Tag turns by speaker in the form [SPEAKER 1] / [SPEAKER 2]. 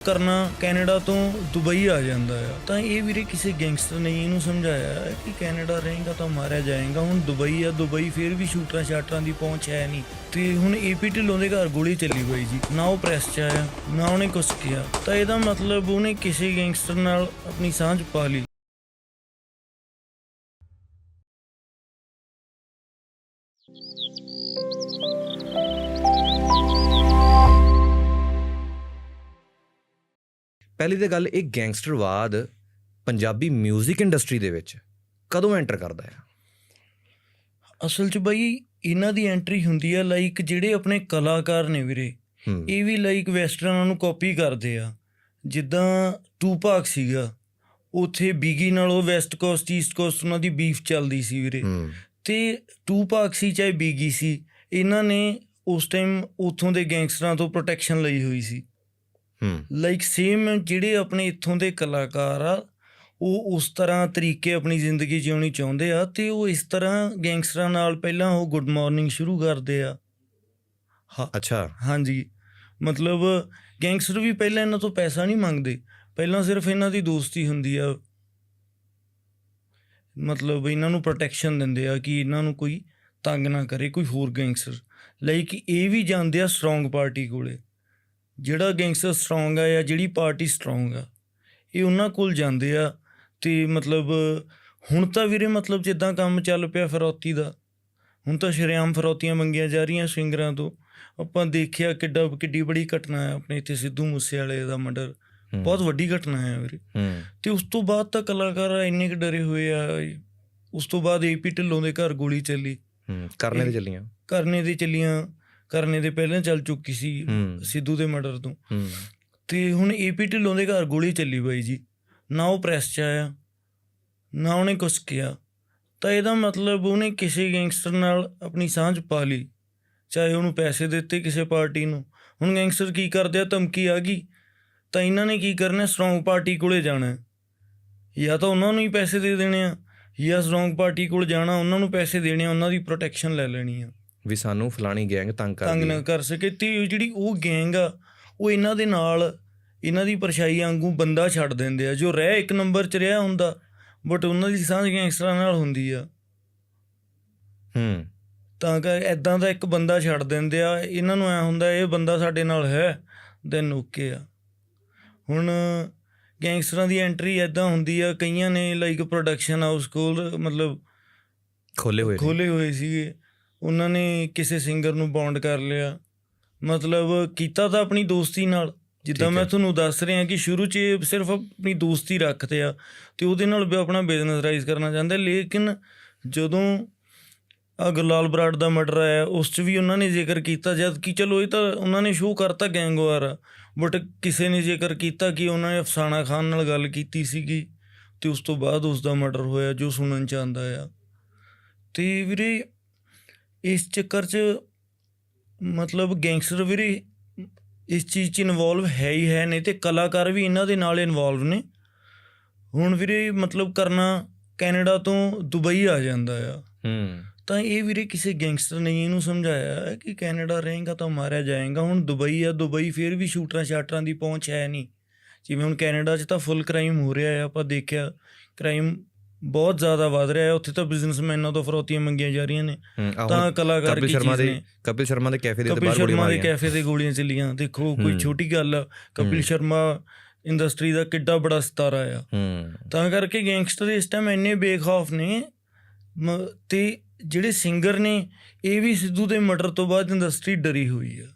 [SPEAKER 1] ਕਰਨਾ ਕੈਨੇਡਾ ਤੋਂ ਦੁਬਈ ਆ ਜਾਂਦਾ ਆ। ਤਾਂ ਇਹ ਵੀਰੇ ਕਿਸੇ ਗੈਂਗਸਟਰ ਨੇ ਇਹਨੂੰ ਸਮਝਾਇਆ ਕਿ ਕੈਨੇਡਾ ਰਹੇਗਾ ਤਾਂ ਮਾਰਿਆ ਜਾਏਗਾ। ਹੁਣ ਦੁਬਈ ਆ, ਦੁਬਈ ਫਿਰ ਵੀ ਸ਼ੂਟਰਾਂ ਸ਼ਾਟਰਾਂ ਦੀ ਪਹੁੰਚ ਹੈ ਨਹੀਂ। ਤੇ ਹੁਣ ਏਪੀ ਢਿੱਲੋਂ ਦੇ ਘਰ ਗੋਲੀ ਚੱਲੀ ਹੋਈ ਜੀ। ਨਾ ਉਹ ਪ੍ਰੈਸ 'ਚ ਆਇਆ, ਨਾ ਉਹਨੇ ਕੁਛ ਕਿਹਾ। ਤਾਂ ਇਹਦਾ ਮਤਲਬ ਉਹਨੇ ਕਿਸੇ ਗੈਂਗਸਟਰ ਨਾਲ ਆਪਣੀ ਸਾਂਝ ਪਾ ਲਈ।
[SPEAKER 2] ਪਹਿਲੀ ਤਾਂ ਗੱਲ ਇਹ ਗੈਂਗਸਟਰਵਾਦ ਪੰਜਾਬੀ 뮤직 ਇੰਡਸਟਰੀ ਦੇ ਵਿੱਚ ਕਦੋਂ ਐਂਟਰ ਕਰਦਾ ਹੈ
[SPEAKER 1] ਅਸਲ 'ਚ ਬਈ ਇਹਨਾਂ ਦੀ ਐਂਟਰੀ ਹੁੰਦੀ ਆ ਲਾਈਕ ਜਿਹੜੇ ਆਪਣੇ ਕਲਾਕਾਰ ਨੇ ਵੀਰੇ ਇਹ ਵੀ ਲਾਈਕ ਵੈਸਟਰਨਾਂ ਨੂੰ ਕਾਪੀ ਕਰਦੇ ਆ। ਜਿੱਦਾਂ ਟੂਪਾਕ ਸੀਗਾ ਉਥੇ ਬੀਗੀ ਨਾਲ ਉਹ ਵੈਸਟ ਕੋਸਟ ਈਸਟ ਕੋਸਟ ਉਹਨਾਂ ਦੀ ਬੀਫ ਚੱਲਦੀ ਸੀ ਵੀਰੇ। ਤੇ ਟੂਪਾਕ ਸੀ ਚਾਹੇ ਬੀਗੀ ਸੀ ਇਹਨਾਂ ਨੇ ਉਸ ਟਾਈਮ ਉਥੋਂ ਦੇ ਗੈਂਗਸਟਰਾਂ ਤੋਂ ਪ੍ਰੋਟੈਕਸ਼ਨ ਲਈ ਹੋਈ ਸੀ। ਲਾਈਕ ਸੇਮ ਜਿਹੜੇ ਆਪਣੇ ਇੱਥੋਂ ਦੇ ਕਲਾਕਾਰ ਆ ਉਹ ਉਸ ਤਰ੍ਹਾਂ ਤਰੀਕੇ ਆਪਣੀ ਜ਼ਿੰਦਗੀ ਜਿਉਣੀ ਚਾਹੁੰਦੇ ਆ ਤੇ ਉਹ ਇਸ ਤਰ੍ਹਾਂ ਗੈਂਗਸਟਰਾਂ ਨਾਲ ਪਹਿਲਾਂ ਉਹ ਗੁੱਡ ਮਾਰਨਿੰਗ ਸ਼ੁਰੂ ਕਰਦੇ ਆ। ਹਾਂ।
[SPEAKER 2] ਅੱਛਾ।
[SPEAKER 1] ਹਾਂਜੀ। ਮਤਲਬ ਗੈਂਗਸਟਰ ਵੀ ਪਹਿਲਾਂ ਇਹਨਾਂ ਤੋਂ ਪੈਸਾ ਨਹੀਂ ਮੰਗਦੇ ਪਹਿਲਾਂ ਸਿਰਫ ਇਹਨਾਂ ਦੀ ਦੋਸਤੀ ਹੁੰਦੀ ਆ। ਮਤਲਬ ਇਹਨਾਂ ਨੂੰ ਪ੍ਰੋਟੈਕਸ਼ਨ ਦਿੰਦੇ ਆ ਕਿ ਇਹਨਾਂ ਨੂੰ ਕੋਈ ਤੰਗ ਨਾ ਕਰੇ ਕੋਈ ਹੋਰ ਗੈਂਗਸਟਰ। ਲਾਈਕ ਇਹ ਵੀ ਜਾਂਦੇ ਆ ਸਟਰੋਂਗ ਪਾਰਟੀ ਕੋਲੇ। ਜਿਹੜਾ ਗੈਂਗਸਟਰ ਸਟਰੋਂਗ ਆ ਜਾਂ ਜਿਹੜੀ ਪਾਰਟੀ ਸਟਰੋਂਗ ਆ ਇਹ ਉਹਨਾਂ ਕੋਲ ਜਾਂਦੇ ਆ ਤੇ ਮਤਲਬ ਹੁਣ ਤਾਂ ਵੀਰੇ ਮਤਲਬ ਜਿੱਦਾਂ ਕੰਮ ਚੱਲ ਪਿਆ ਫਰੌਤੀ ਦਾ ਹੁਣ ਤਾਂ ਸ਼ਰੇਆਮ ਫਰੌਤੀਆਂ ਮੰਗੀਆਂ ਜਾ ਰਹੀਆਂ ਸਿੰਗਰਾਂ ਤੋਂ ਆਪਾਂ ਦੇਖਿਆ ਕਿੱਡਾ ਕਿੱਡੀ ਬੜੀ ਘਟਨਾ ਹੈ ਆਪਣੇ ਇੱਥੇ ਸਿੱਧੂ ਮੂਸੇਵਾਲੇ ਦਾ ਮਰਡਰ ਬਹੁਤ ਵੱਡੀ ਘਟਨਾ ਹੈ ਵੀਰੇ। ਤੇ ਉਸ ਤੋਂ ਬਾਅਦ ਤਾਂ ਕਲਾਕਾਰ ਇੰਨੇ ਕੁ ਡਰੇ ਹੋਏ ਆ ਉਸ ਤੋਂ ਬਾਅਦ ਏਪੀ ਢਿੱਲੋਂ ਦੇ ਘਰ ਗੋਲੀ ਚੱਲੀ।
[SPEAKER 2] ਕਰਨੇ
[SPEAKER 1] ਇਹ-
[SPEAKER 2] ਚੱਲੀਆਂ।
[SPEAKER 1] ਕਰਨੇ ਦੀ ਚੱਲੀਆਂ। ਕਰਨੇ ਦੇ ਪਹਿਲਾਂ ਚੱਲ ਚੁੱਕੀ ਸੀ ਸਿੱਧੂ ਦੇ ਮਰਡਰ ਤੋਂ। ਤੇ ਹੁਣ ਏਪੀ ਢਿੱਲੋਂ ਦੇ ਘਰ ਗੋਲੀ ਚੱਲੀ ਬਾਈ ਜੀ। ਨਾ ਉਹ ਪ੍ਰੈਸ 'ਚ ਆਇਆ ਨਾ ਉਹਨੇ ਕੁਛ ਕਿਹਾ। ਤਾਂ ਇਹਦਾ ਮਤਲਬ ਉਹਨੇ ਕਿਸੇ ਗੈਂਗਸਟਰ ਨਾਲ ਆਪਣੀ ਸਾਂਝ ਪਾ ਲਈ। ਚਾਹੇ ਉਹਨੂੰ ਪੈਸੇ ਦਿੱਤੇ ਕਿਸੇ ਪਾਰਟੀ ਨੂੰ। ਹੁਣ ਗੈਂਗਸਟਰ ਕੀ ਕਰਦੇ ਆ? ਧਮਕੀ ਆ ਗਈ। ਤਾਂ ਇਹਨਾਂ ਨੇ ਕੀ ਕਰਨਾ? ਸਟਰੋਂਗ ਪਾਰਟੀ ਕੋਲੇ ਜਾਣਾ। ਜਾਂ ਤਾਂ ਉਹਨਾਂ ਨੂੰ ਹੀ ਪੈਸੇ ਦੇ ਦੇਣੇ ਆ। ਜਾਂ ਸਟਰੋਂਗ ਪਾਰਟੀ ਕੋਲ ਜਾਣਾ ਉਹਨਾਂ ਨੂੰ ਪੈਸੇ ਦੇਣੇ ਆ ਉਹਨਾਂ ਦੀ ਪ੍ਰੋਟੈਕਸ਼ਨ ਲੈ ਲੈਣੀ ਆ।
[SPEAKER 2] ਵੀ ਸਾਨੂੰ ਫਲਾਣੀ ਗੈਂਗ ਤੰਗ
[SPEAKER 1] ਤੰਗ
[SPEAKER 2] ਕਰਦੀ
[SPEAKER 1] ਨਾ
[SPEAKER 2] ਹੈ।
[SPEAKER 1] ਕਰ ਸਕੇ ਤੇ ਜਿਹੜੀ ਉਹ ਗੈਂਗ ਆ ਉਹ ਇਹਨਾਂ ਦੇ ਨਾਲ ਇਹਨਾਂ ਦੀ ਪਰਛਾਈ ਵਾਂਗੂ ਬੰਦਾ ਛੱਡ ਦਿੰਦੇ ਆ। ਜੋ ਰਹਿ ਇੱਕ ਨੰਬਰ 'ਚ ਰਿਹਾ ਹੁੰਦਾ ਬਟ ਉਹਨਾਂ ਦੀ ਸਾਂਝ ਗੈਂਗਸਟਰਾਂ ਨਾਲ ਹੁੰਦੀ ਆ।
[SPEAKER 2] ਹੂੰ।
[SPEAKER 1] ਤਾਂ ਕਿ ਐਦਾਂ ਦਾ ਇੱਕ ਬੰਦਾ ਛੱਡ ਦਿੰਦੇ ਆ। ਇਹਨਾਂ ਨੂੰ ਐ ਹੁੰਦਾ ਇਹ ਬੰਦਾ ਸਾਡੇ ਨਾਲ ਹੈ ਦੈਨ ਓਕੇ ਆ। ਹੁਣ ਗੈਂਗਸਟਰਾਂ ਦੀ ਐਂਟਰੀ ਐਦਾਂ ਹੁੰਦੀ ਆ ਕਈਆਂ ਨੇ ਲਾਈਕ ਪ੍ਰੋਡਕਸ਼ਨ ਹਾਊਸ ਕੋਲ ਮਤਲਬ
[SPEAKER 2] ਖੋਲੇ ਹੋਏ ਨੇ।
[SPEAKER 1] ਖੋਲੇ ਹੋਏ ਸੀਗੇ। ਉਹਨਾਂ ਨੇ ਕਿਸੇ ਸਿੰਗਰ ਨੂੰ ਬੌਂਡ ਕਰ ਲਿਆ। ਮਤਲਬ ਕੀਤਾ ਤਾਂ ਆਪਣੀ ਦੋਸਤੀ ਨਾਲ। ਜਿੱਦਾਂ ਮੈਂ। ਤੁਹਾਨੂੰ ਦੱਸ ਰਿਹਾ ਕਿ ਸ਼ੁਰੂ 'ਚ ਸਿਰਫ ਆਪਣੀ ਦੋਸਤੀ ਰੱਖਦੇ ਆ ਤੇ ਉਹਦੇ ਨਾਲ ਵੀ ਆਪਣਾ ਬਿਜ਼ਨਸ ਰਾਈਜ਼ ਕਰਨਾ ਚਾਹੁੰਦੇ ਲੇਕਿਨ ਜਦੋਂ ਆ ਗੁਰਲਾਲ ਬਰਾੜ ਦਾ ਮਰਡਰ ਆਇਆ ਉਸ 'ਚ ਵੀ ਉਹਨਾਂ ਨੇ ਜ਼ਿਕਰ ਕੀਤਾ ਜਦ ਕਿ ਚਲੋ ਇਹ ਤਾਂ ਉਹਨਾਂ ਨੇ ਸ਼ੋਅ ਕਰਤਾ ਗੈਂਗਵਾਰ। ਬਟ ਕਿਸੇ ਨੇ ਜ਼ਿਕਰ ਕੀਤਾ ਕਿ ਉਹਨਾਂ ਨੇ ਅਫਸਾਨਾ ਖਾਨ ਨਾਲ ਗੱਲ ਕੀਤੀ ਸੀਗੀ ਤੇ ਉਸ ਤੋਂ ਬਾਅਦ ਉਸ ਦਾ ਮਰਡਰ ਹੋਇਆ ਜੋ ਸੁਣਨ ਚ ਆਂਦਾ ਆ। ਤੇ ਵੀਰੇ ਇਸ ਚੱਕਰ 'ਚ ਮਤਲਬ ਗੈਂਗਸਟਰ ਵੀਰੇ ਇਸ ਚੀਜ਼ 'ਚ ਇਨਵੋਲਵ ਹੈ ਹੀ ਹੈ ਨਹੀਂ ਤੇ ਕਲਾਕਾਰ ਵੀ ਇਹਨਾਂ ਦੇ ਨਾਲ ਇਨਵੋਲਵ ਨੇ। ਹੁਣ ਵੀਰੇ ਮਤਲਬ ਕਰਨਾ ਕੈਨੇਡਾ ਤੋਂ ਦੁਬਈ ਆ ਜਾਂਦਾ ਆ।
[SPEAKER 2] ਹੂੰ।
[SPEAKER 1] ਤਾਂ ਇਹ ਵੀਰੇ ਕਿਸੇ ਗੈਂਗਸਟਰ ਨੇ ਇਹਨੂੰ ਸਮਝਾਇਆ ਕਿ ਕੈਨੇਡਾ ਰਹੇਗਾ ਤਾਂ ਮਾਰਿਆ ਜਾਏਗਾ। ਹੁਣ ਦੁਬਈ ਆ ਦੁਬਈ ਫਿਰ ਵੀ ਸ਼ੂਟਰਾਂ ਸ਼ਾਟਰਾਂ ਦੀ ਪਹੁੰਚ ਹੈ ਨਹੀਂ। ਜਿਵੇਂ ਹੁਣ ਕੈਨੇਡਾ 'ਚ ਤਾਂ ਫੁੱਲ ਕ੍ਰਾਈਮ ਹੋ ਰਿਹਾ ਹੈ ਆਪਾਂ ਦੇਖਿਆ ਕ੍ਰਾਈਮ ਬਹੁਤ ਜ਼ਿਆਦਾ ਵਧ ਰਿਹਾ ਹੈ। ਉੱਥੇ ਤਾਂ ਬਿਜ਼ਨਸਮੈਨਾਂ ਤੋਂ ਫਰੋਤੀਆਂ ਮੰਗੀਆਂ ਜਾ ਰਹੀਆਂ ਨੇ। ਤਾਂ ਕਲਾਕਾਰ ਕੀ
[SPEAKER 2] ਸ਼ਰਮਾ ਦੇ ਕਪਿਲ ਸ਼ਰਮਾ ਦੇ ਕੈਫੇ ਦੇ ਬਾਹਰ ਗੋਲੀਆਂ ਕਪਿਲ
[SPEAKER 1] ਸ਼ਰਮਾ ਦੇ ਕੈਫੇ ਤੇ ਗੋਲੀਆਂ ਚੱਲੀਆਂ। ਦੇਖੋ ਕੋਈ ਛੋਟੀ ਗੱਲ ਕਪਿਲ ਸ਼ਰਮਾ ਇੰਡਸਟਰੀ ਦਾ ਕਿੱਡਾ ਬੜਾ ਸਤਾਰਾ ਆ। ਤਾਂ ਕਰਕੇ ਗੈਂਗਸਟਰ ਇਸ ਟਾਈਮ ਇੰਨੇ ਬੇਖੌਫ ਨੇ ਤੇ ਜਿਹੜੇ ਸਿੰਗਰ ਨੇ ਇਹ ਵੀ ਸਿੱਧੂ ਦੇ ਮਰਡਰ ਤੋਂ ਬਾਅਦ ਇੰਡਸਟਰੀ ਡਰੀ ਹੋਈ ਆ।